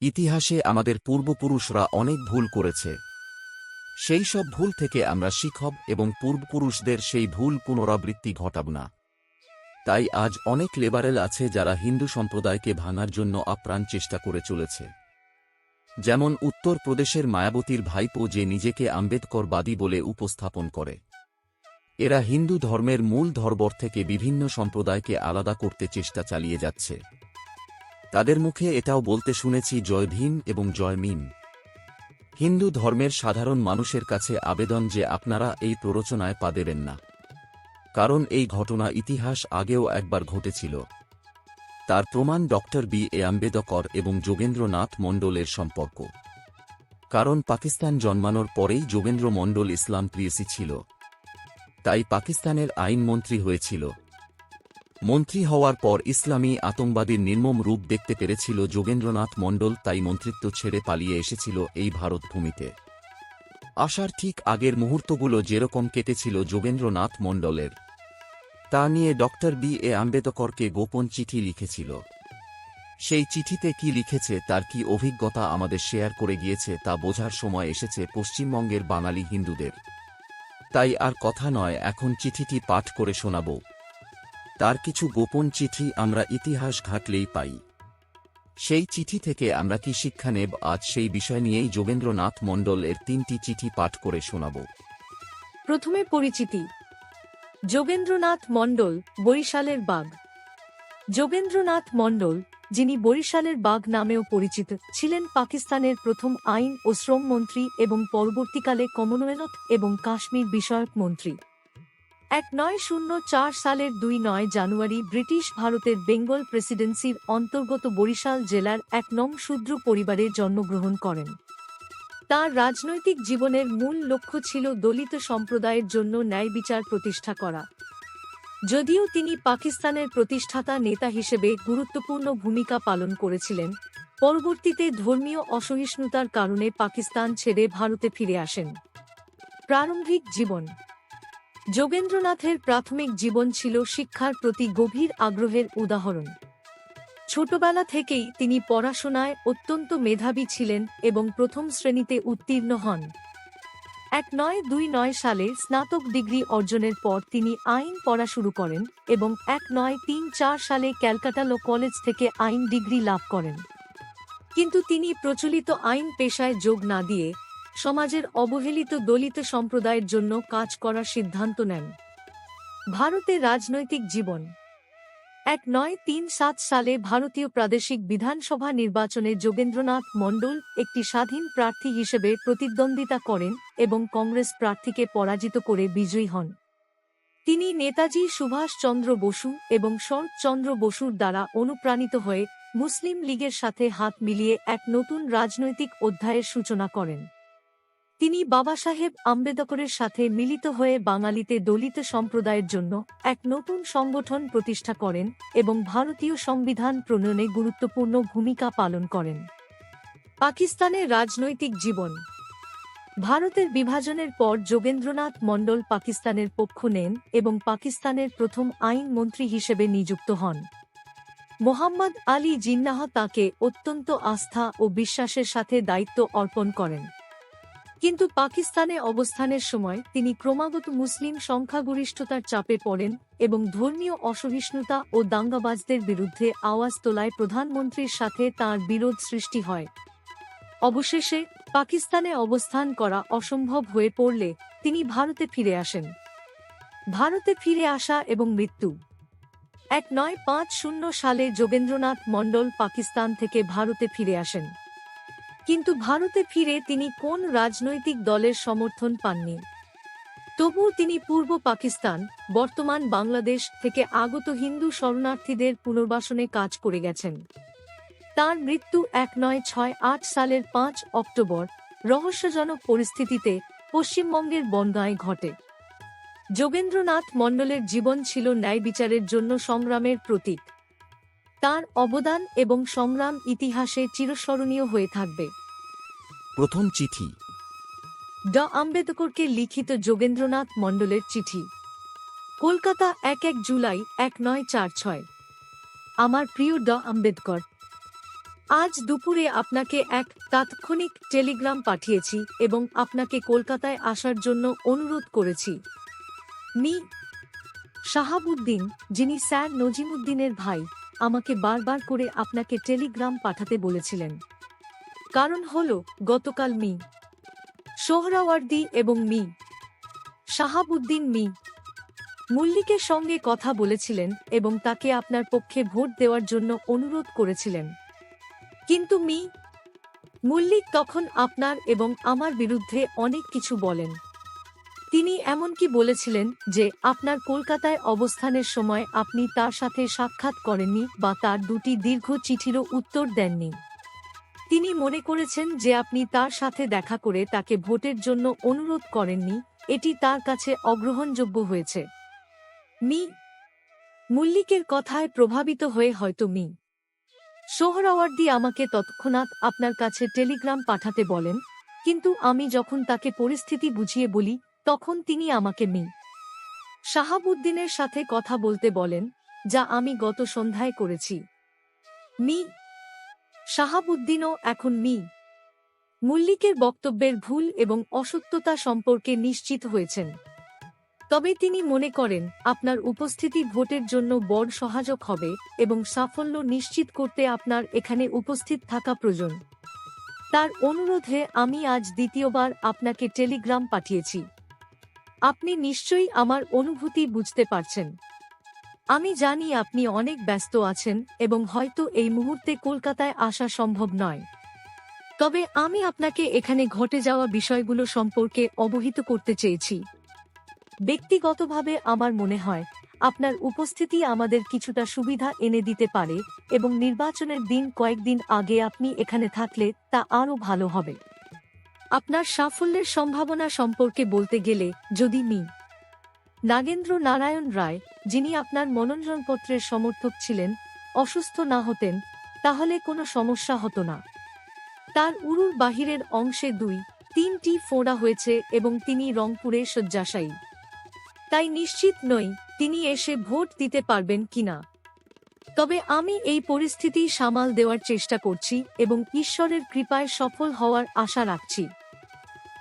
ইতিহাসে আমাদের পূর্বপুরুষরা অনেক ভুল করেছে। সেই সব ভুল থেকে আমরা শিক্ষব এবং পূর্বপুরুষদের সেই ভুল পুনরাবৃত্তি ঘটাব না। তাই আজ অনেক লেবারেল আছে যারা হিন্দু সম্প্রদায়কে ভাঙার জন্য আপ্রাণ চেষ্টা করে চলেছে। যেমন উত্তর প্রদেশের মায়াবতীর ভাইপো যে নিজেকে আম্বেদকরবাদী বলে উপস্থাপন করে। এরা হিন্দু ধর্মের মূল ধর্বর থেকে বিভিন্ন সম্প্রদায়কে আলাদা করতে চেষ্টা চালিয়ে যাচ্ছে। তাদের মুখে এটাও বলতে শুনেছি জয় ভীম এবং জয় মিম। হিন্দু ধর্মের সাধারণ মানুষের কাছে আবেদন যে আপনারা এই প্ররোচনায় পা দেবেন না। কারণ এই ঘটনা ইতিহাস আগেও একবার ঘটেছিল। তার প্রমাণ ডক্টর বি. এ. আম্বেদকর এবং যোগেন্দ্রনাথ মণ্ডলের সম্পর্ক। কারণ পাকিস্তান জন্মানোর পরেই যোগেন্দ্র মণ্ডল ইসলাম প্রিয়সী ছিল। তাই পাকিস্তানের আইনমন্ত্রী হয়েছিল। মন্ত্রী হওয়ার পর ইসলামী আতঙ্কবাদীর নির্মম রূপ দেখতে পেরেছিল যোগেন্দ্রনাথ মণ্ডল, তাই মন্ত্রিত্ব ছেড়ে পালিয়ে এসেছিল এই ভারত ভূমিতে আসার ঠিক আগের মুহূর্তগুলো যেরকম কেটেছিল যোগেন্দ্রনাথ মণ্ডলের। তা নিয়ে ডক্টর বি এ আম্বেদকরকে গোপন চিঠি লিখেছিল। সেই চিঠিতে কি লিখেছে, তার কি অভিজ্ঞতা আমাদের শেয়ার করে গিয়েছে, তা বোঝার সময় এসেছে পশ্চিমবঙ্গের বাঙালি হিন্দুদের। তাই আর কথা নয়, এখন চিঠিটি পাঠ করে শোনাব। তার কিছু গোপন চিঠি আমরা ইতিহাস ঘাটলেই পাই। সেই চিঠি থেকে আমরা কি শিক্ষা নেব? আজ সেই বিষয় নিয়েই যোগেন্দ্রনাথ মণ্ডল এর তিনটি চিঠি পাঠ করে শোনাব। প্রথমে পরিচিতি। যোগেন্দ্রনাথ মণ্ডল, বরিশালের বাঘ। যোগেন্দ্রনাথ মণ্ডল, যিনি বরিশালের বাঘ নামেও পরিচিত, ছিলেন পাকিস্তানের প্রথম আইন ও শ্রম মন্ত্রী এবং পরবর্তীকালে কমনওয়েলথ এবং কাশ্মীর বিষয়ক মন্ত্রী। এক নয় শূন্য চার সালের দুই নয় জানুয়ারি ব্রিটিশ ভারতের বেঙ্গল প্রেসিডেন্সির অন্তর্গত বরিশাল জেলার এক নং শূদ্র পরিবারে জন্মগ্রহণ করেন। তার রাজনৈতিক জীবনের মূল লক্ষ্য ছিল দলিত সম্প্রদায়ের জন্য ন্যায় বিচার প্রতিষ্ঠা করা। যদিও তিনি পাকিস্তানের প্রতিষ্ঠাতা নেতা হিসেবে গুরুত্বপূর্ণ ভূমিকা পালন করেছিলেন, পরবর্তীতে ধর্মীয় অসহিষ্ণুতার কারণে পাকিস্তান ছেড়ে ভারতে ফিরে আসেন। প্রারম্ভিক জীবন যোগেন্দ্রনাথের প্রাথমিক জীবন ছিল শিক্ষার প্রতি গভীর আগ্রহের উদাহরণ। ছোটবেলা থেকেই তিনি পড়াশোনায় অত্যন্ত মেধাবী ছিলেন এবং প্রথম শ্রেণীতে উত্তীর্ণ হন। এক নয় দুই নয় সালে স্নাতক ডিগ্রি অর্জনের পর তিনি আইন পড়া শুরু করেন এবং এক নয় তিন চার সালে ক্যালকাটা ল কলেজ থেকে আইন ডিগ্রি লাভ করেন। কিন্তু তিনি প্রচলিত আইন পেশায় যোগ না দিয়ে সমাজের অবহেলিত দলিত সম্প্রদায়ের জন্য কাজ করার সিদ্ধান্ত নেন। ভারতে রাজনৈতিক জীবন। এক নয় তিন সাত সালে ভারতীয় প্রাদেশিক বিধানসভা নির্বাচনে যোগেন্দ্রনাথ মণ্ডল একটি স্বাধীন প্রার্থী হিসেবে প্রতিদ্বন্দ্বিতা করেন এবং কংগ্রেস প্রার্থীকে পরাজিত করে বিজয়ী হন। তিনি নেতাজি সুভাষচন্দ্র বসু এবং শরৎচন্দ্র বসুর দ্বারা অনুপ্রাণিত হয়ে মুসলিম লীগের সাথে হাত মিলিয়ে এক নতুন রাজনৈতিক অধ্যায়ের সূচনা করেন। তিনি বাবা সাহেব আম্বেদকরের সাথে মিলিত হয়ে বাঙালিতে দলিত সম্প্রদায়ের জন্য এক নতুন সংগঠন প্রতিষ্ঠা করেন এবং ভারতীয় সংবিধান প্রণয়নে গুরুত্বপূর্ণ ভূমিকা পালন করেন। পাকিস্তানের রাজনৈতিক জীবন। ভারতের বিভাজনের পর যোগেন্দ্রনাথ মণ্ডল পাকিস্তানের পক্ষ নেন এবং পাকিস্তানের প্রথম আইন মন্ত্রী হিসেবে নিযুক্ত হন। মোহাম্মদ আলী জিন্নাহ তাকে অত্যন্ত আস্থা ও বিশ্বাসের সাথে দায়িত্ব অর্পণ করেন। কিন্তু পাকিস্তানে অবস্থানের সময় তিনি ক্রমাগত মুসলিম সংখ্যাগরিষ্ঠতার চাপে পড়েন এবং ধর্মীয় অসহিষ্ণুতা ও দাঙ্গাবাজদের বিরুদ্ধে আওয়াজ তোলায় প্রধানমন্ত্রীর সাথে তার বিরোধ সৃষ্টি হয়। অবশেষে পাকিস্তানে অবস্থান করা অসম্ভব হয়ে পড়লে তিনি ভারতে ফিরে আসেন। ভারতে ফিরে আসা এবং মৃত্যু। এক নয় পাঁচ শূন্য সালে যোগেন্দ্রনাথ মণ্ডল পাকিস্তান থেকে ভারতে ফিরে আসেন। কিন্তু ভারতে ফিরে তিনি কোন রাজনৈতিক দলের সমর্থন পাননি? তবুও তিনি পূর্ব পাকিস্তান, বর্তমান বাংলাদেশ থেকে আগত হিন্দু শরণার্থীদের পুনর্বাসনে কাজ করে গেছেন। তার মৃত্যু এক নয় ছয় আট সালের পাঁচ অক্টোবর, রহস্যজনক পরিস্থিতিতে পশ্চিমবঙ্গের বনগাঁয় ঘটে। যোগেন্দ্রনাথ মণ্ডলের জীবন ছিল ন্যায় বিচারের জন্য সংগ্রামের প্রতীক। তার অবদান এবং সংগ্রাম ইতিহাসে চিরস্মরণীয় হয়ে থাকবে। প্রথম চিঠি। ড. আম্বেদকরকে লিখিত যোগেন্দ্রনাথ মণ্ডলের চিঠি। কলকাতা এক এক জুলাই এক নয় চার ছয়। আমার প্রিয় ড. আম্বেদকর আজ দুপুরে আপনাকে এক তাৎক্ষণিক টেলিগ্রাম পাঠিয়েছি এবং আপনাকে কলকাতায় আসার জন্য অনুরোধ করেছি। মি. শাহাবুদ্দিন যিনি স্যার নজিমুদ্দিনের ভাই। আমাকে বারবার করে আপনাকে টেলিগ্রাম পাঠাতে বলেছিলেন। কারণ হল, গতকাল মি। সোহরাওয়ার্দি এবং মি। শাহাবুদ্দিন মি। মুল্লিকের সঙ্গে কথা বলেছিলেন এবং তাকে আপনার পক্ষে ভোট দেওয়ার জন্য অনুরোধ করেছিলেন। কিন্তু মি। মুল্লিক তখন আপনার এবং আমার বিরুদ্ধে অনেক কিছু বলেন। তিনি এমনকি বলেছিলেন যে, আপনার কলকাতায় অবস্থানের সময় আপনি তার সাথে সাক্ষাৎ করেননি বা তার দুটি দীর্ঘ চিঠিরও উত্তর দেননি। তিনি মনে করেছেন যে, আপনি তার সাথে দেখা করে তাকে ভোটের জন্য অনুরোধ করেননি, এটি তার কাছে অগ্রহণযোগ্য হয়েছে। মি মল্লিকের কথায় প্রভাবিত হয়ে হয়তো মি সোহরাওয়ার্দি আমাকে তৎক্ষণাৎ আপনার কাছে টেলিগ্রাম পাঠাতে বলেন, কিন্তু আমি যখন তাকে পরিস্থিতি বুঝিয়ে বলি তখন তিনি আমাকে মি। শাহাবুদ্দিনের সাথে কথা বলতে বলেন, যা আমি গত সন্ধ্যায় করেছি। মি। শাহাবুদ্দিনও এখন মি। মল্লিকের বক্তব্যের ভুল এবং অসত্যতা সম্পর্কে নিশ্চিত হয়েছেন। তবে তিনি মনে করেন, আপনার উপস্থিতি ভোটের জন্য বড় সহায়ক হবে এবং সাফল্য নিশ্চিত করতে আপনার এখানে উপস্থিত থাকা প্রয়োজন। তার অনুরোধে আমি আজ দ্বিতীয়বার আপনাকে টেলিগ্রাম পাঠিয়েছি। আপনি নিশ্চয়ই আমার অনুভূতি বুঝতে পারছেন। আমি জানি আপনি অনেক ব্যস্ত আছেন এবং হয়তো এই মুহূর্তে কলকাতায় আসা সম্ভব নয়। তবে আমি আপনাকে এখানে ঘটে যাওয়া বিষয়গুলো সম্পর্কে অবহিত করতে চেয়েছি। ব্যক্তিগতভাবে আমার মনে হয়, আপনার উপস্থিতি আমাদের কিছুটা সুবিধা এনে দিতে পারে এবং নির্বাচনের দিন কয়েকদিন আগে আপনি এখানে থাকলে তা আরও ভালো হবে। আপনার সাফল্যের সম্ভাবনা সম্পর্কে বলতে গেলে, যদি মি. নাগেন্দ্র নারায়ণ রায়, যিনি আপনার মনোনয়নপত্রের সমর্থক ছিলেন, অসুস্থ না হতেন, তাহলে কোনো সমস্যা হতো না। তার উরুর বাহিরের অংশে দুই, তিনটি ফোঁড়া হয়েছে এবং তিনি রংপুরে শয্যাশায়ী। তাই নিশ্চিত নই, তিনি এসে ভোট দিতে পারবেন কিনা তবে আমি এই পরিস্থিতি সামাল দেওয়ার চেষ্টা করছি এবং ঈশ্বরের কৃপায় সফল হওয়ার আশা রাখছি।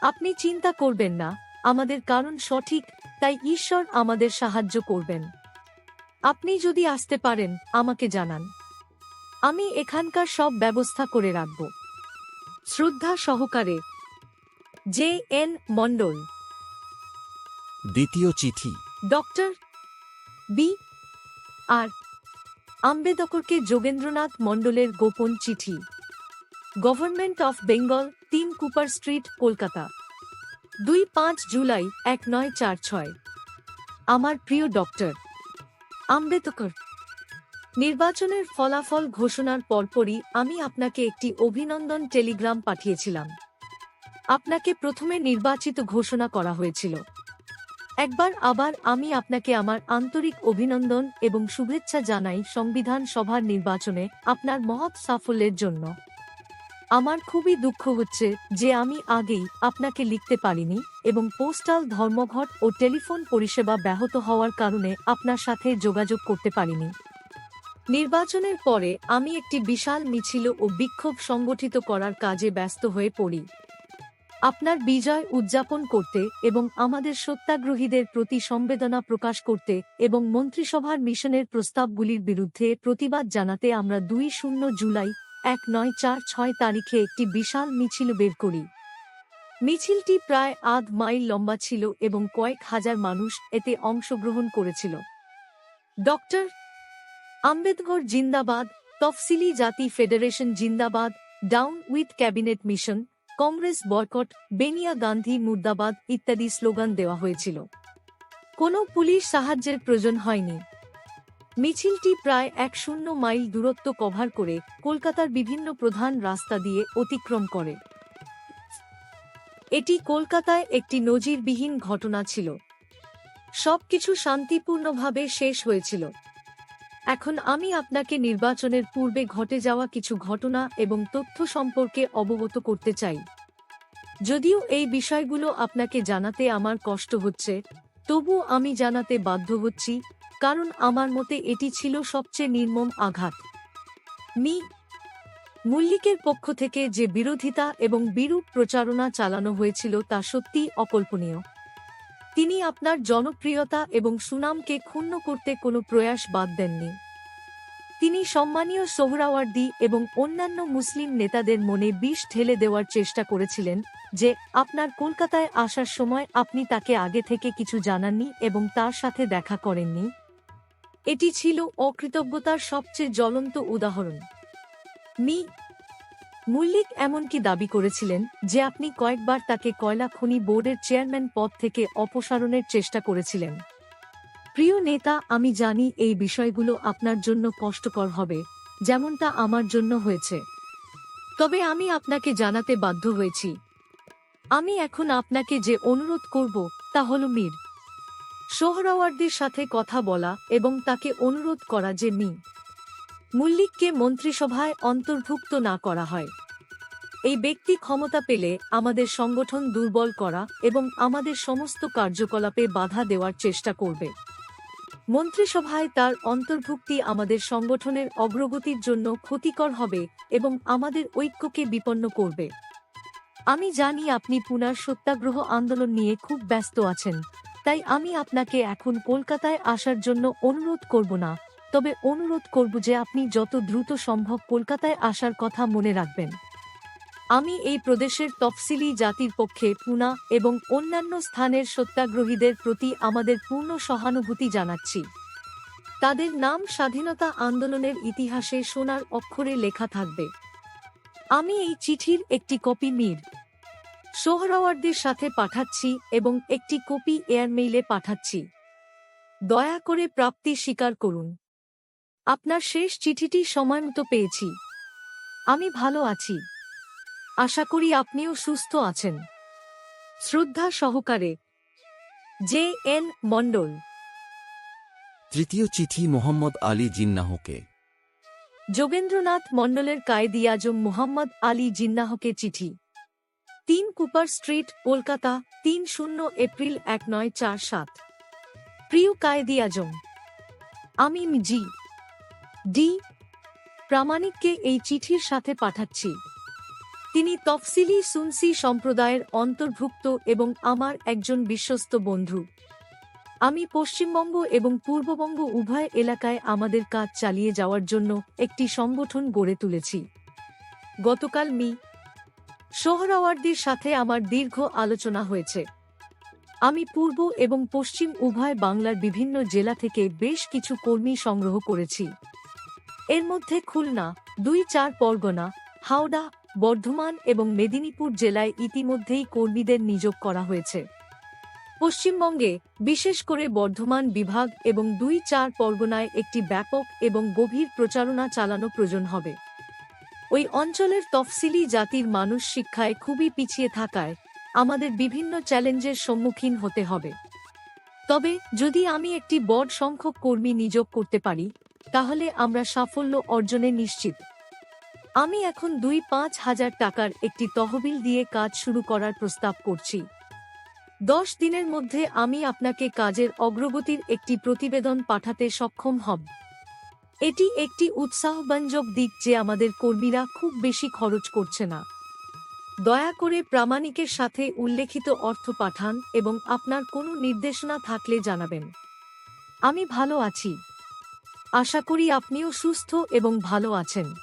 আপনি চিন্তা করবেন না আমাদের কারণ সঠিক তাই ঈশ্বর আমাদের সাহায্য করবেন। আপনি যদি আসতে পারেন আমাকে জানান। আমি এখানকার সব ব্যবস্থা করে রাখব। শ্রদ্ধা সহকারে জে এন মণ্ডল। দ্বিতীয় চিঠি। ডক্টর বি আর আম্বেদকরকে যোগেন্দ্রনাথ মণ্ডলের গোপন চিঠি। গভর্নমেন্ট অফ বেঙ্গল তিন কুপার স্ট্রিট কলকাতা দুই পাঁচ জুলাই এক নয় চার ছয়। আমার প্রিয় ডক্টর আম্বেদকর। নির্বাচনের ফলাফল ঘোষণার পরপরই আমি আপনাকে একটি অভিনন্দন টেলিগ্রাম পাঠিয়েছিলাম। আপনাকে প্রথমে নির্বাচিত ঘোষণা করা হয়েছিল। একবার আবার আমি আপনাকে আমার আন্তরিক অভিনন্দন এবং শুভেচ্ছা জানাই সংবিধান সভার নির্বাচনে আপনার মহৎ সাফল্যের জন্য। আমার খুবই দুঃখ হচ্ছে যে আমি আগেই আপনাকে লিখতে পারিনি এবং পোস্টাল ধর্মঘট ও টেলিফোন পরিষেবা ব্যাহত হওয়ার কারণে আপনার সাথে যোগাযোগ করতে পারিনি। নির্বাচনের পরে আমি একটি বিশাল মিছিল ও বিক্ষোভ সংগঠিত করার কাজে ব্যস্ত হয়ে পড়ি। আপনার বিজয় উদযাপন করতে এবং আমাদের সত্যাগ্রহীদের প্রতি সংবেদনা প্রকাশ করতে এবং মন্ত্রিসভার মিশনের প্রস্তাবগুলির বিরুদ্ধে প্রতিবাদ জানাতে আমরা দুই শূন্য জুলাই এক নয় চার ছয় তারিখে একটি বিশাল মিছিল বের করি। মিছিলটি প্রায় আধ মাইল লম্বা ছিল এবং কয়েক হাজার মানুষ এতে অংশগ্রহণ করেছিল। ডক্টর আম্বেদকর জিন্দাবাদ, তফসিলি জাতি ফেডারেশন জিন্দাবাদ, down with cabinet mission, Congress boycott, বেনিয়া Gandhi মুর্দাবাদ ইত্যাদি স্লোগান দেওয়া হয়েছিল। কোনো পুলিশ সাহায্যের প্রয়োজন হয়নি। মিছিলটি প্রায় এক শূন্য মাইল দূরত্ব কভার করে কলকাতার বিভিন্ন প্রধান রাস্তা দিয়ে অতিক্রম করে। এটি কলকাতায় একটি নজিরবিহীন ঘটনা ছিল। সবকিছু শান্তিপূর্ণভাবে শেষ হয়েছিল। এখন আমি আপনাকে নির্বাচনের পূর্বে ঘটে যাওয়া কিছু ঘটনা এবং তথ্য সম্পর্কে অবগত করতে চাই। যদিও এই বিষয়গুলো আপনাকে জানাতে আমার কষ্ট হচ্ছে তবু আমি জানাতে বাধ্য হচ্ছি কারণ আমার মতে এটি ছিল সবচেয়ে নির্মম আঘাত। মি। মল্লিকের পক্ষ থেকে যে বিরোধিতা এবং বিরূপ প্রচারণা চালানো হয়েছিল তা সত্যিই অকল্পনীয়। তিনি আপনার জনপ্রিয়তা এবং সুনামকে ক্ষুণ্ণ করতে কোনো প্রয়াস বাদ দেননি। তিনি সম্মানীয় সোহরাওয়ার্দি এবং অন্যান্য মুসলিম নেতাদের মনে বিষ ঢেলে দেওয়ার চেষ্টা করেছিলেন যে আপনার কলকাতায় আসার সময় আপনি তাকে আগে থেকে কিছু জানাননি এবং তার সাথে দেখা করেননি। এটি ছিল অকৃতজ্ঞতার সবচেয়ে জ্বলন্ত উদাহরণ। মি। মল্লিক এমনকি দাবি করেছিলেন যে আপনি কয়েকবার তাকে কয়লা খনি বোর্ডের চেয়ারম্যান পদ থেকে অপসারণের চেষ্টা করেছিলেন। প্রিয় নেতা, আমি জানি এই বিষয়গুলো আপনার জন্য কষ্টকর হবে, যেমনটা আমার জন্য হয়েছে। তবে আমি আপনাকে জানাতে বাধ্য হয়েছি। আমি এখন আপনাকে যে অনুরোধ করব তা হল মীর। সোহরাওয়ার্দের সাথে কথা বলা এবং তাকে অনুরোধ করা যে মি। মল্লিককে মন্ত্রিসভায় অন্তর্ভুক্ত না করা হয়। এই ব্যক্তি ক্ষমতা পেলে আমাদের সংগঠন দুর্বল করা এবং আমাদের সমস্ত কার্যকলাপে বাধা দেওয়ার চেষ্টা করবে। মন্ত্রিসভায় তার অন্তর্ভুক্তি আমাদের সংগঠনের অগ্রগতির জন্য ক্ষতিকর হবে এবং আমাদের ঐক্যকে বিপন্ন করবে। আমি জানি আপনি পুনার সত্যাগ্রহ আন্দোলন নিয়ে খুব ব্যস্ত আছেন। তাই আমি আপনাকে এখন কলকাতায় আসার জন্য অনুরোধ করব না। তবে অনুরোধ করব যে আপনি যত দ্রুত সম্ভব কলকাতায় আসার কথা মনে রাখবেন। আমি এই প্রদেশের তফসিলি জাতির পক্ষে পুনা এবং অন্যান্য স্থানের সত্যাগ্রহীদের প্রতি আমাদের পূর্ণ সহানুভূতি জানাচ্ছি। তাদের নাম স্বাধীনতা আন্দোলনের ইতিহাসে সোনার অক্ষরে লেখা থাকবে। আমি এই চিঠির একটি কপি মীর। সোহরাওয়ার্দের সাথে পাঠাচ্ছি এবং একটি কপি এয়ারমেইলে পাঠাচ্ছি। দয়া করে প্রাপ্তি স্বীকার করুন। আপনার শেষ চিঠিটি সময়মতো পেয়েছি। আমি ভালো আছি। আশা করি আপনিও সুস্থ আছেন। শ্রদ্ধা সহকারে জে এন মণ্ডল। তৃতীয় চিঠি মোহাম্মদ আলী জিন্নাহকে। যোগেন্দ্রনাথ মণ্ডলের কায়েদি আজম মোহাম্মদ আলী জিন্নাহকে চিঠি। তিন কুপার স্ট্রিট, কলকাতা, তিন শূন্য, এপ্রিল এক নয় চার সাত। প্রিয় কায়েদি আজম। আমি জি। ডি। প্রামাণিককে এই চিঠির সাথে পাঠাচ্ছি। তিনি তফসিলি সুনসি সম্প্রদায়ের অন্তর্ভুক্ত এবং আমার একজন বিশ্বস্ত বন্ধু। আমি পশ্চিমবঙ্গ এবং পূর্ববঙ্গ উভয় এলাকায় আমাদের কাজ চালিয়ে যাওয়ার জন্য একটি সংগঠন গড়ে তুলেছি। গতকাল মি। সোহরাওয়ার্দির সাথে আমার দীর্ঘ আলোচনা হয়েছে। আমি পূর্ব এবং পশ্চিম উভয় বাংলার বিভিন্ন জেলা থেকে বেশ কিছু কর্মী সংগ্রহ করেছি। এর মধ্যে খুলনা, দুই চার পরগনা, হাওড়া, বর্ধমান এবং মেদিনীপুর জেলায় ইতিমধ্যেই কর্মীদের নিয়োগ করা হয়েছে। পশ্চিমবঙ্গে, বিশেষ করে বর্ধমান বিভাগ এবং দুই চার পরগনায় একটি ব্যাপক এবং গভীর প্রচারণা চালানো প্রয়োজন হবে। ওই অঞ্চলের তফসিলি জাতির মানুষ শিক্ষায় খুবই পিছিয়ে থাকায় আমাদের বিভিন্ন চ্যালেঞ্জের সম্মুখীন হতে হবে। তবে যদি আমি একটি বড় সংখ্যক কর্মী নিয়োগ করতে পারি, তাহলে আমরা সাফল্য অর্জনে নিশ্চিত। আমি এখন দুই পাঁচ হাজার টাকার একটি তহবিল দিয়ে কাজ শুরু করার প্রস্তাব করছি। দশ দিনের মধ্যে আমি আপনাকে কাজের অগ্রগতির একটি প্রতিবেদন পাঠাতে সক্ষম হব। এটি একটি উৎসাহব্যঞ্জক দিক যে আমাদের কর্মীরা খুব বেশি খরচ করছে না। দয়া করে প্রামাণিকের সাথে উল্লেখিত অর্থ পাঠান এবং আপনার কোনো নির্দেশনা থাকলে জানাবেন। আমি ভালো আছি। আশা করি আপনিও সুস্থ এবং ভালো আছেন।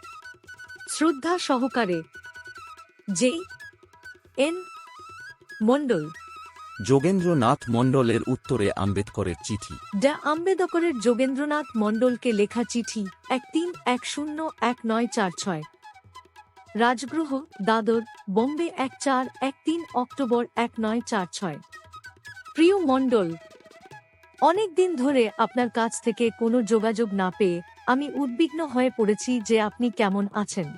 শ্রদ্ধা সহকারে, জে এন মণ্ডল যোগেন্দ্রনাথ মণ্ডলের উত্তরে আম্বেদকরের চিঠি। ডা আম্বেদকরের যোগেন্দ্রনাথ মণ্ডলকে লেখা চিঠি এক তিন এক শূন্য এক নয় চার ছয়। রাজগৃহ দাদর, বোম্বে এক চার এক তিন অক্টোবর এক নয় চার ছয়। প্রিয় মণ্ডল, অনেক দিন ধরে আপনার কাছ থেকে কোনো যোগাযোগ না পেয়ে আমি উদ্বিগ্ন হয়ে পড়েছি যে আপনি কেমন আছেন।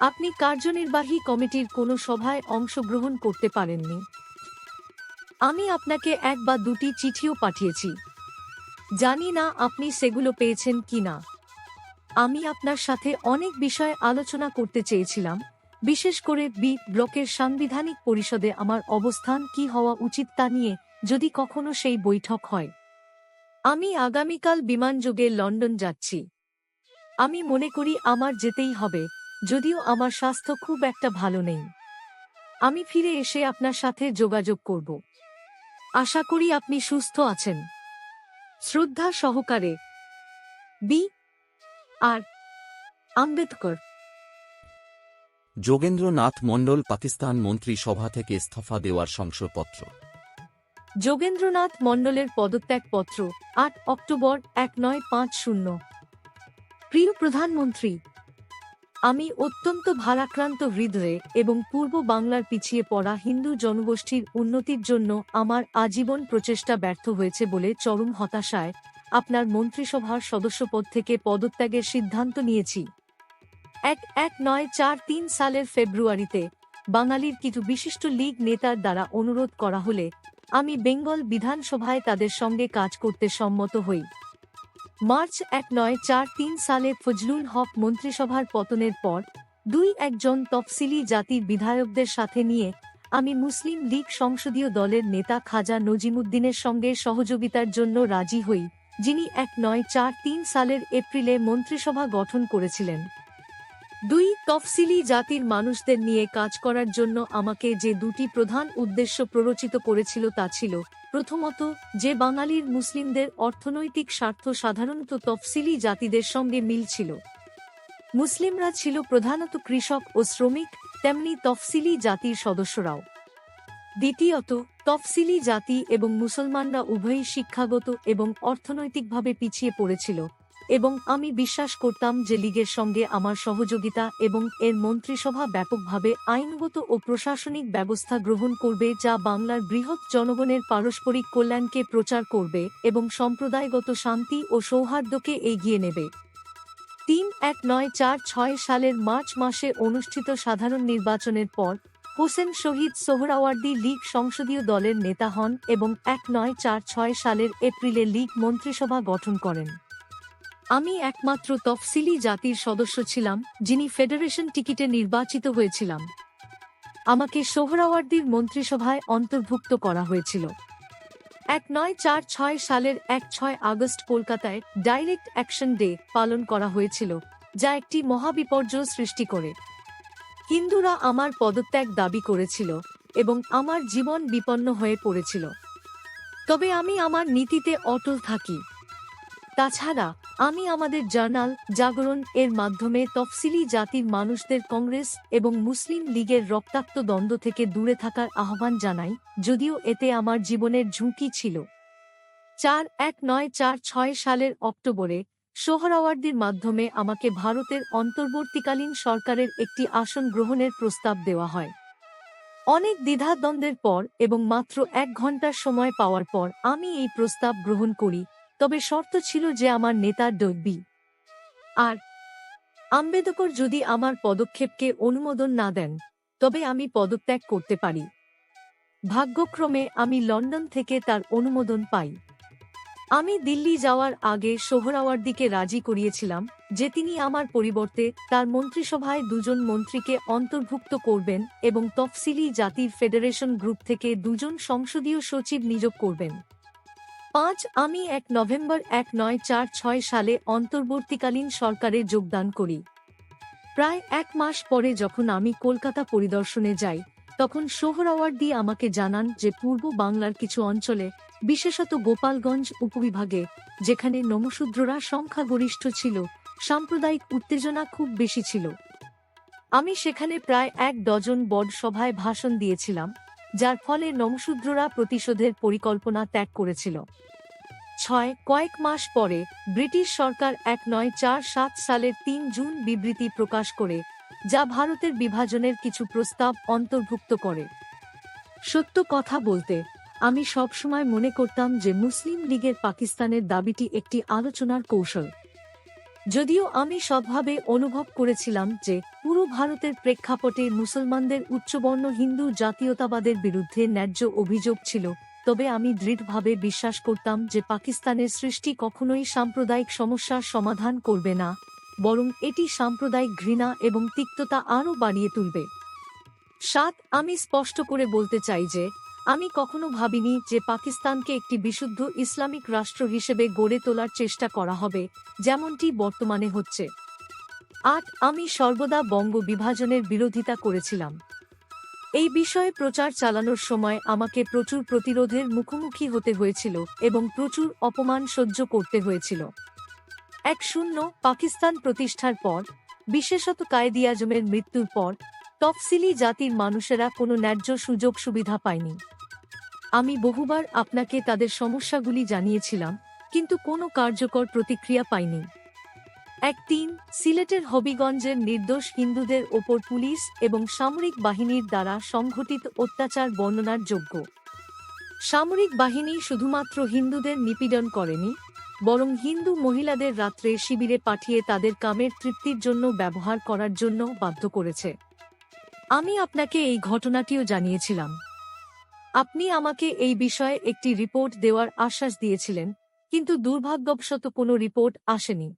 আপনি কার্যনির্বাহী কমিটির কোনো সভায় অংশগ্রহণ করতে পারেননি। আমি আপনাকে এক বা দুটি চিঠিও পাঠিয়েছি। জানি না আপনি সেগুলো পেয়েছেন কিনা আমি আপনার সাথে অনেক বিষয়ে আলোচনা করতে চেয়েছিলাম, বিশেষ করে বি ব্লকের সাংবিধানিক পরিষদে আমার অবস্থান কি হওয়া উচিত তা নিয়ে যদি কখনো সেই বৈঠক হয়। আমি আগামীকাল বিমানযোগে লন্ডন যাচ্ছি। আমি মনে করি আমার যেতেই হবে, যদিও আমার স্বাস্থ্য খুব একটা ভালো নেই। আমি ফিরে এসে আপনার সাথে যোগাযোগ করব। আশা করি আপনি সুস্থ আছেন। শ্রদ্ধা সহকারে বি আর আম্বেদকর। যোগেন্দ্রনাথ মণ্ডল পাকিস্তান মন্ত্রিসভা থেকে ইস্তফা দেওয়ার শংসাপত্র যোগেন্দ্রনাথ মণ্ডলের পদত্যাগপত্র আট অক্টোবর এক নয় পাঁচ শূন্য। প্রিয় প্রধানমন্ত্রী আমি অত্যন্ত ভারাক্রান্ত হৃদয়ে এবং পূর্ব বাংলার পিছিয়ে পড়া হিন্দু জনগোষ্ঠীর উন্নতির জন্য আমার আজীবন প্রচেষ্টা ব্যর্থ হয়েছে বলে চরম হতাশায় আপনার মন্ত্রিসভার সদস্যপদ থেকে পদত্যাগের সিদ্ধান্ত নিয়েছি। এক এক নয় চার তিন সালের ফেব্রুয়ারিতে বাঙালির কিছু বিশিষ্ট লীগ নেতার দ্বারা অনুরোধ করা হলে আমি বেঙ্গল বিধানসভায় তাদের সঙ্গে কাজ করতে সম্মত হই। মার্চ এক নয় চার তিন সালে ফজলুল হক মন্ত্রিসভার পতনের পর, দুই একজন তফসিলি জাতির বিধায়কদের সাথে নিয়ে আমি মুসলিম লীগ সংসদীয় দলের নেতা খাজা নজিমুদ্দিনের সঙ্গে সহযোগিতার জন্য রাজি হই, যিনি এক নয় চার তিন সালের এপ্রিলে মন্ত্রিসভা গঠন করেছিলেন। দুই তফসিলি জাতির মানুষদের নিয়ে কাজ করার জন্য আমাকে যে দুটি প্রধান উদ্দেশ্য প্ররোচিত করেছিল তা ছিল, প্রথমত, যে বাঙালির মুসলিমদের অর্থনৈতিক স্বার্থ সাধারণত তফসিলি জাতিদের সঙ্গে মিল ছিল। মুসলিমরা ছিল প্রধানত কৃষক ও শ্রমিক, তেমনি তফসিলি জাতির সদস্যরাও। দ্বিতীয়ত, তফসিলি জাতি এবং মুসলমানরা উভয়ই শিক্ষাগত এবং অর্থনৈতিকভাবে পিছিয়ে পড়েছিল। এবং আমি বিশ্বাস করতাম যে লীগের সঙ্গে আমার সহযোগিতা এবং এর মন্ত্রিসভা ব্যাপকভাবে আইনগত ও প্রশাসনিক ব্যবস্থা গ্রহণ করবে যা বাংলার বৃহৎ জনগণের পারস্পরিক কল্যাণকে প্রচার করবে এবং সম্প্রদায়গত শান্তি ও সৌহার্দ্যকে এগিয়ে নেবে। তিন এক নয় চার ছয় সালের মার্চ মাসে অনুষ্ঠিত সাধারণ নির্বাচনের পর, হোসেন শহীদ সোহরাওয়ার্দী লীগ সংসদীয় দলের নেতা হন এবং এক নয় চার ছয় সালের এপ্রিলে লীগ মন্ত্রিসভা গঠন করেন। আমি একমাত্র তফসিলি জাতির সদস্য ছিলাম, যিনি ফেডারেশন টিকিটে নির্বাচিত হয়েছিলাম। আমাকে সোহরাওয়ার্দীর মন্ত্রিসভায় অন্তর্ভুক্ত করা হয়েছিল। এক নয় চার ছয় সালের এক ছয় আগস্ট কলকাতায় ডাইরেক্ট অ্যাকশন ডে পালন করা হয়েছিল, যা একটি মহাবিপর্যয় সৃষ্টি করে। হিন্দুরা আমার পদত্যাগ দাবি করেছিল এবং আমার জীবন বিপন্ন হয়ে পড়েছিল। তবে আমি আমার নীতিতে অটল থাকি। তাছাড়া, আমি আমাদের জার্নাল, জাগরণ এর মাধ্যমে তফসিলি জাতির মানুষদের কংগ্রেস এবং মুসলিম লীগের রক্তাক্ত দ্বন্দ্ব থেকে দূরে থাকার আহ্বান জানাই, যদিও এতে আমার জীবনের ঝুঁকি ছিল। চার এক নয় চার ছয় সালের অক্টোবরে, সোহরাওয়ার্দির মাধ্যমে আমাকে ভারতের অন্তর্বর্তীকালীন সরকারের একটি আসন গ্রহণের প্রস্তাব দেওয়া হয়। অনেক দ্বিধাদ্বন্দ্বের পর এবং মাত্র এক ঘণ্টার সময় পাওয়ার পর আমি এই প্রস্তাব গ্রহণ করি তবে শর্ত ছিল যে আমার নেতা ডব্বি আর আম্বেদকর যদি আমার পদক্ষেপকে অনুমোদন না দেন, তবে আমি পদত্যাগ করতে পারি। ভাগ্যক্রমে আমি লন্ডন থেকে তার অনুমোদন পাই। আমি দিল্লি যাওয়ার আগে সোহরাওয়ার্দিকে রাজি করিয়েছিলাম যে তিনি আমার পরিবর্তে তার মন্ত্রিসভায় দুজন মন্ত্রীকে অন্তর্ভুক্ত করবেন এবং তফসিলি জাতির ফেডারেশন গ্রুপ থেকে দুজন সংসদীয় সচিব নিয়োগ করবেন। পাঁচ আমি এক নভেম্বর এক নয় চার ছয় সালে অন্তর্বর্তীকালীন সরকারে যোগদান করি। প্রায় এক মাস পরে যখন আমি কলকাতা পরিদর্শনে যাই, তখন সোহরাওয়ার্দি আমাকে জানান যে পূর্ব বাংলার কিছু অঞ্চলে, বিশেষত গোপালগঞ্জ উপবিভাগে, যেখানে নমশূদ্ররা সংখ্যাগরিষ্ঠ ছিল, সাম্প্রদায়িক উত্তেজনা খুব বেশি ছিল। আমি সেখানে প্রায় এক ডজন বড সভায় ভাষণ দিয়েছিলাম। যার ফলে নমশূদ্ররা প্রতিশোধের পরিকল্পনা ত্যাগ করেছিল। ছয়, কয়েক মাস পরে ব্রিটিশ সরকার এক নয় চার সাত সালের তিন জুন বিবৃতি প্রকাশ করে, যা ভারতের বিভাজনের কিছু প্রস্তাব অন্তর্ভুক্ত করে। সত্য কথা বলতে, আমি সবসময় মনে করতাম যে মুসলিম লীগের পাকিস্তানের দাবিটি একটি আলোচনার কৌশল। যদিও আমি সবভাবে অনুভব করেছিলাম যে পুরো ভারতের প্রেক্ষাপটে মুসলমানদের উচ্চবর্ণ হিন্দু জাতীয়তাবাদের বিরুদ্ধে ন্যায্য অভিযোগ ছিল। তবে আমি দৃঢ়ভাবে বিশ্বাস করতাম যে পাকিস্তানের সৃষ্টি কখনোই সাম্প্রদায়িক সমস্যার সমাধান করবে না, বরং এটি সাম্প্রদায়িক ঘৃণা এবং তিক্ততা আরও বাড়িয়ে তুলবে। সাত, আমি স্পষ্ট করে বলতে চাই যে, আমি কখনো ভাবিনি যে পাকিস্তানকে একটি বিশুদ্ধ ইসলামিক রাষ্ট্র হিসেবে গড়ে তোলার চেষ্টা করা হবে, যেমনটি বর্তমানে হচ্ছে। আট আমি সর্বদা বঙ্গ বিভাজনের বিরোধিতা করেছিলাম। এই বিষয়ে প্রচার চালানোর সময় আমাকে প্রচুর প্রতিরোধের মুখোমুখি হতে হয়েছিল এবং প্রচুর অপমান সহ্য করতে হয়েছিল। এক শূন্য পাকিস্তান প্রতিষ্ঠার পর, বিশেষত কায়েদি আজমের মৃত্যুর পর, তফসিলি জাতির মানুষেরা কোনো ন্যায্য সুযোগ সুবিধা পায়নি। আমি বহুবার আপনাকে তাদের সমস্যাগুলি জানিয়েছিলাম, কিন্তু কোনো কার্যকর প্রতিক্রিয়া পাইনি। এক তিন, সিলেটের হবিগঞ্জের নির্দোষ হিন্দুদের ওপর পুলিশ এবং সামরিক বাহিনীর দ্বারা সংঘটিত অত্যাচার বর্ণনার যোগ্য। সামরিক বাহিনী শুধুমাত্র হিন্দুদের নিপীড়ন করেনি, বরং হিন্দু মহিলাদের রাত্রে শিবিরে পাঠিয়ে তাদের কামের তৃপ্তির জন্য ব্যবহার করার জন্য বাধ্য করেছে। আমি আপনাকে এই ঘটনাটিও জানিয়েছিলাম। আপনি আমাকে এই বিষয়ে একটি রিপোর্ট দেওয়ার আশ্বাস দিয়েছিলেন, কিন্তু দুর্ভাগ্যবশত কোনো রিপোর্ট আসেনি।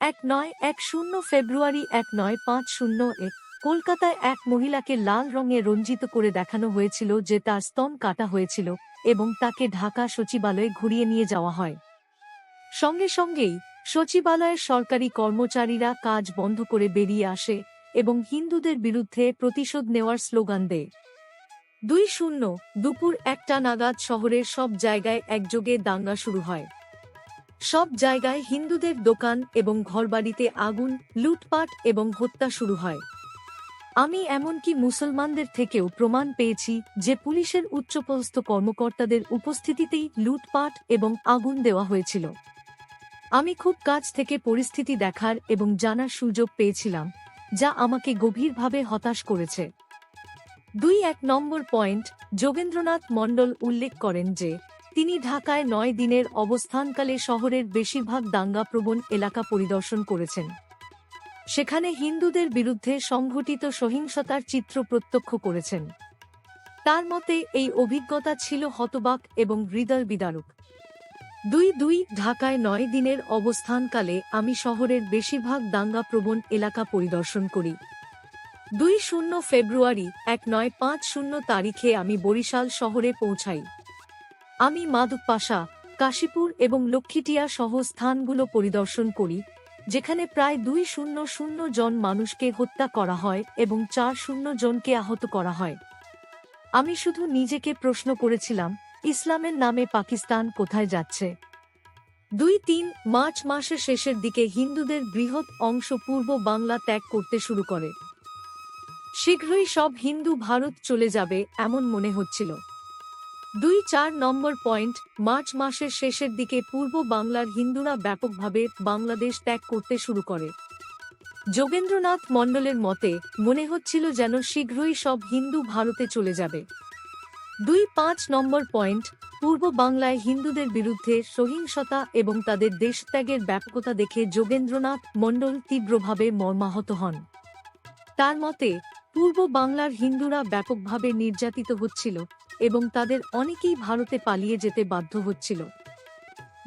এক নয় এক শূন্য ফেব্রুয়ারি এক নয় পাঁচ শূন্য এক কলকাতায় এক মহিলাকে লাল রঙে রঞ্জিত করে দেখানো হয়েছিল যে তার স্তন কাটা হয়েছিল এবং তাকে ঢাকা সচিবালয়ে ঘুরিয়ে নিয়ে যাওয়া হয়। সঙ্গে সঙ্গেই সচিবালয়ের সরকারি কর্মচারীরা কাজ বন্ধ করে বেরিয়ে আসে এবং হিন্দুদের বিরুদ্ধে প্রতিশোধ নেওয়ার স্লোগান দেয়। দুই শূন্য দুপুর একটা নাগাদ শহরের সব জায়গায় একযোগে দাঙ্গা শুরু হয়। সব জায়গায় হিন্দুদের দোকান এবং ঘরবাড়িতে আগুন, লুটপাট এবং হত্যা শুরু হয়। আমি এমনকি মুসলমানদের থেকেও প্রমাণ পেয়েছি যে পুলিশের উচ্চপদস্থ কর্মকর্তাদের উপস্থিতিতেই লুটপাট এবং আগুন দেওয়া হয়েছিল। আমি খুব কাছ থেকে পরিস্থিতি দেখার এবং জানার সুযোগ পেয়েছিলাম, যা আমাকে গভীরভাবে হতাশ করেছে। দুই এক নম্বর পয়েন্ট, যোগেন্দ্রনাথ মণ্ডল উল্লেখ করেন যে তিনি ঢাকায় নয় দিনের অবস্থানকালে শহরের বেশিরভাগ দাঙ্গাপ্রবণ এলাকা পরিদর্শন করেছেন। সেখানে হিন্দুদের বিরুদ্ধে সংঘটিত সহিংসতার চিত্র প্রত্যক্ষ করেছেন। তার মতে, এই অভিজ্ঞতা ছিল হতবাক এবং হৃদয় বিদারক। দুই দুই ঢাকায় নয় দিনের অবস্থানকালে আমি শহরের বেশিরভাগ দাঙ্গাপ্রবণ এলাকা পরিদর্শন করি। দুই শূন্য ফেব্রুয়ারি এক নয় পাঁচ শূন্য তারিখে আমি বরিশাল শহরে পৌঁছাই। আমি মাদুকপাশা, কাশীপুর এবং লক্ষ্মীটিয়া সহ স্থানগুলো পরিদর্শন করি, যেখানে প্রায় দুই শূন্য শূন্য জন মানুষকে হত্যা করা হয় এবং চার শূন্য জনকে আহত করা হয়। আমি শুধু নিজেকে প্রশ্ন করেছিলাম, ইসলামের নামে পাকিস্তান কোথায় যাচ্ছে? দুই তিন মার্চ মাসের শেষের দিকে হিন্দুদের বৃহৎ অংশ পূর্ব বাংলা ত্যাগ করতে শুরু করে। শীঘ্রই সব হিন্দু ভারত চলে যাবে, এমন মনে হচ্ছিল। দুই চার নম্বর পয়েন্ট, মার্চ মাসের শেষের দিকে পূর্ব বাংলার হিন্দুরা ব্যাপকভাবে বাংলাদেশ ত্যাগ করতে শুরু করে। যোগেন্দ্রনাথ মণ্ডলের মতে, মনে হচ্ছিল যেন শীঘ্রই সব হিন্দু ভারতে চলে যাবে। দুই পাঁচ নম্বর পয়েন্ট, পূর্ব বাংলায় হিন্দুদের বিরুদ্ধে সহিংসতা এবং তাদের দেশত্যাগের ব্যাপকতা দেখে যোগেন্দ্রনাথ মণ্ডল তীব্রভাবে মর্মাহত হন। তার মতে, পূর্ব বাংলার হিন্দুরা ব্যাপকভাবে নির্যাতিত হচ্ছিল এবং তাদের অনেকেই ভারতে পালিয়ে যেতে বাধ্য হচ্ছিল।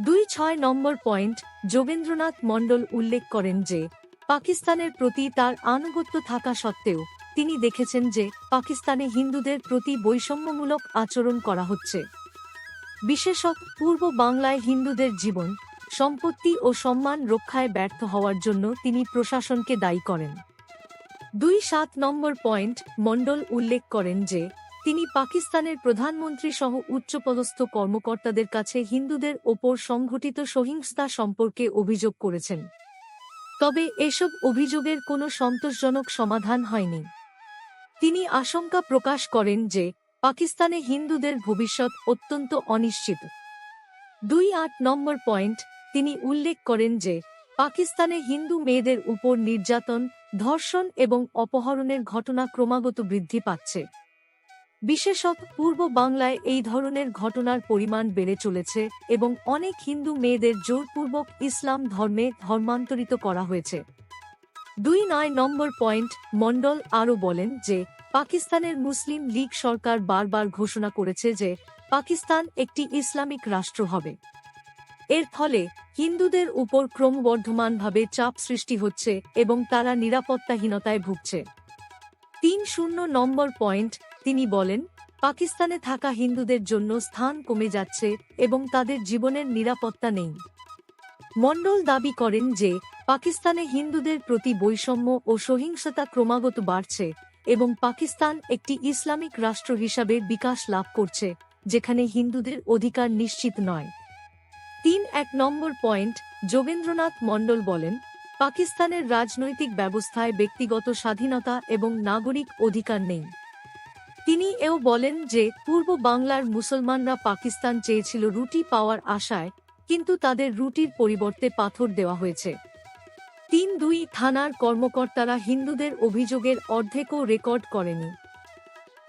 দুই ছয় নম্বর পয়েন্ট, যোগেন্দ্রনাথ মণ্ডল উল্লেখ করেন যে, পাকিস্তানের প্রতি তার আনুগত্য থাকা সত্ত্বেও তিনি দেখেছেন যে, পাকিস্তানে হিন্দুদের প্রতি বৈষম্যমূলক আচরণ করা হচ্ছে। বিশেষত পূর্ব বাংলায় হিন্দুদের জীবন, সম্পত্তি ও সম্মান রক্ষায় ব্যর্থ হওয়ার জন্য তিনি প্রশাসনকে দায়ী করেন। দুই সাত নম্বর পয়েন্ট, মণ্ডল উল্লেখ করেন যে তিনি পাকিস্তানের প্রধানমন্ত্রী সহ উচ্চপদস্থ কর্মকর্তাদের কাছে হিন্দুদের ওপর সংঘটিত সহিংসতা সম্পর্কে অভিযোগ করেছেন। তবে এসব অভিযোগের কোনো সন্তোষজনক সমাধান হয়নি। তিনি আশঙ্কা প্রকাশ করেন যে, পাকিস্তানে হিন্দুদের ভবিষ্যৎ অত্যন্ত অনিশ্চিত। দুই আট নম্বর পয়েন্ট, তিনি উল্লেখ করেন যে, পাকিস্তানে হিন্দু মেয়েদের উপর নির্যাতন, ধর্ষণ এবং অপহরণের ঘটনা ক্রমাগত বৃদ্ধি পাচ্ছে। বিশেষত পূর্ব বাংলায় এই ধরনের ঘটনার পরিমাণ বেড়ে চলেছে এবং অনেক হিন্দু মেয়েদের জোরপূর্বক ইসলাম ধর্মে ধর্মান্তরিত করা হয়েছে। দুই নয় নম্বর পয়েন্ট, মণ্ডল আরও বলেন যে, পাকিস্তানের মুসলিম লীগ সরকার বারবার ঘোষণা করেছে যে, পাকিস্তান একটি ইসলামিক রাষ্ট্র হবে। এর ফলে হিন্দুদের উপর ক্রমবর্ধমানভাবে চাপ সৃষ্টি হচ্ছে এবং তারা নিরাপত্তাহীনতায় ভুগছে। তিন শূন্য নম্বর পয়েন্ট তিনি বলেন, পাকিস্তানে থাকা হিন্দুদের জন্য স্থান কমে যাচ্ছে এবং তাদের জীবনের নিরাপত্তা নেই। মণ্ডল দাবি করেন যে, পাকিস্তানে হিন্দুদের প্রতি বৈষম্য ও সহিংসতা ক্রমাগত বাড়ছে এবং পাকিস্তান একটি ইসলামিক রাষ্ট্র হিসাবে বিকাশ লাভ করছে, যেখানে হিন্দুদের অধিকার নিশ্চিত নয়। তিন এক নম্বর পয়েন্ট, যোগেন্দ্রনাথ মণ্ডল বলেন, পাকিস্তানের রাজনৈতিক ব্যবস্থায় ব্যক্তিগত স্বাধীনতা এবং নাগরিক অধিকার নেই। তিনি এও বলেন যে, পূর্ব বাংলার মুসলমানরা পাকিস্তান চেয়েছিল রুটি পাওয়ার আশায়, কিন্তু তাদের রুটির পরিবর্তে পাথর দেওয়া হয়েছে। তিন দুই থানার কর্মকর্তারা হিন্দুদের অভিযোগের অর্ধেকও রেকর্ড করেনি।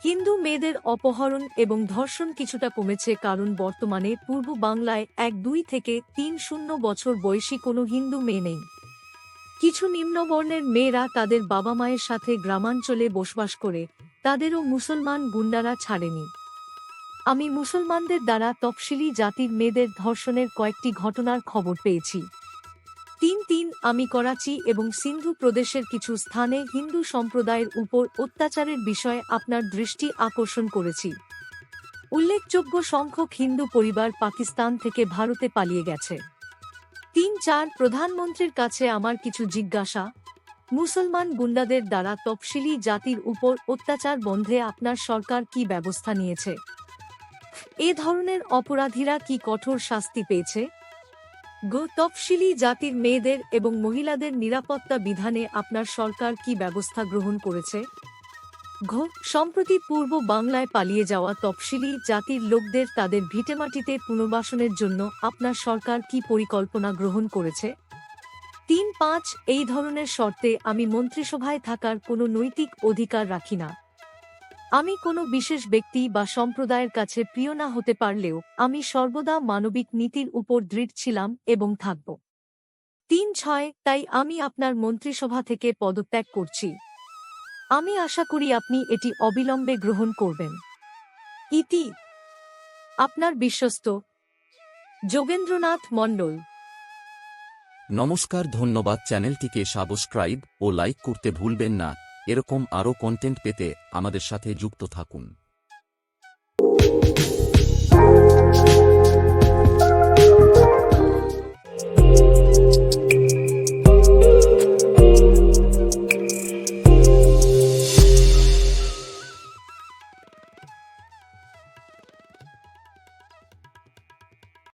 হিন্দু মেয়েদের অপহরণ এবং ধর্ষণ কিছুটা কমেছে, কারণ বর্তমানে পূর্ব বাংলায় এক দুই থেকে তিন শূন্য বছর বয়সী কোনো হিন্দু মেয়ে নেই। কিছু নিম্নবর্ণের মেয়েরা তাদের বাবা মায়ের সাথে গ্রামাঞ্চলে বসবাস করে তাদেরও মুসলমান গুন্ডারা ছাড়েনি। আমি মুসলমানদের দ্বারা তফসিলি জাতির মেয়েদের ধর্ষণের কয়েকটি ঘটনার খবর পেয়েছি। তিন তিন আমি করাচি এবং সিন্ধু প্রদেশের কিছু স্থানে হিন্দু সম্প্রদায়ের উপর অত্যাচারের বিষয়ে আপনার দৃষ্টি আকর্ষণ করেছি। উল্লেখযোগ্য সংখ্যক হিন্দু পরিবার পাকিস্তান থেকে ভারতে পালিয়ে গেছে। তিন চার প্রধানমন্ত্রীর কাছে আমার কিছু জিজ্ঞাসা মুসলমান গুন্ডাদের দ্বারা তফসিলি জাতির উপর অত্যাচার বন্ধে আপনার সরকার কি ব্যবস্থা নিয়েছে? এ ধরনের অপরাধীরা কি কঠোর শাস্তি পেয়েছে? গো, তফসিলি জাতির মেয়েদের এবং মহিলাদের নিরাপত্তা বিধানে আপনার সরকার কি ব্যবস্থা গ্রহণ করেছে? ঘ, সম্প্রতি পূর্ব বাংলায় পালিয়ে যাওয়া তফসিলি জাতির লোকদের তাদের ভিটেমাটিতে পুনর্বাসনের জন্য আপনার সরকার কি পরিকল্পনা গ্রহণ করেছে? তিন পাঁচ এই ধরনের শর্তে আমি মন্ত্রিসভায় থাকার কোনো নৈতিক অধিকার রাখি না। আমি কোনো বিশেষ ব্যক্তি বা সম্প্রদায়ের কাছে প্রিয় না হতে পারলেও আমি সর্বদা মানবিক নীতির উপর দৃঢ় ছিলাম এবং থাকব। তিন ছয়, তাই আমি আপনার মন্ত্রিসভা থেকে পদত্যাগ করছি। আমি আশা করি আপনি এটি অবিলম্বে গ্রহণ করবেন। ইতি। আপনার বিশ্বস্ত। যোগেন্দ্রনাথ মণ্ডল। নমস্কার, ধন্যবাদ চ্যানেলটিকে সাবস্ক্রাইব ও লাইক করতে ভুলবেন না। এরকম আরও কন্টেন্ট পেতে আমাদের সাথে যুক্ত থাকুন।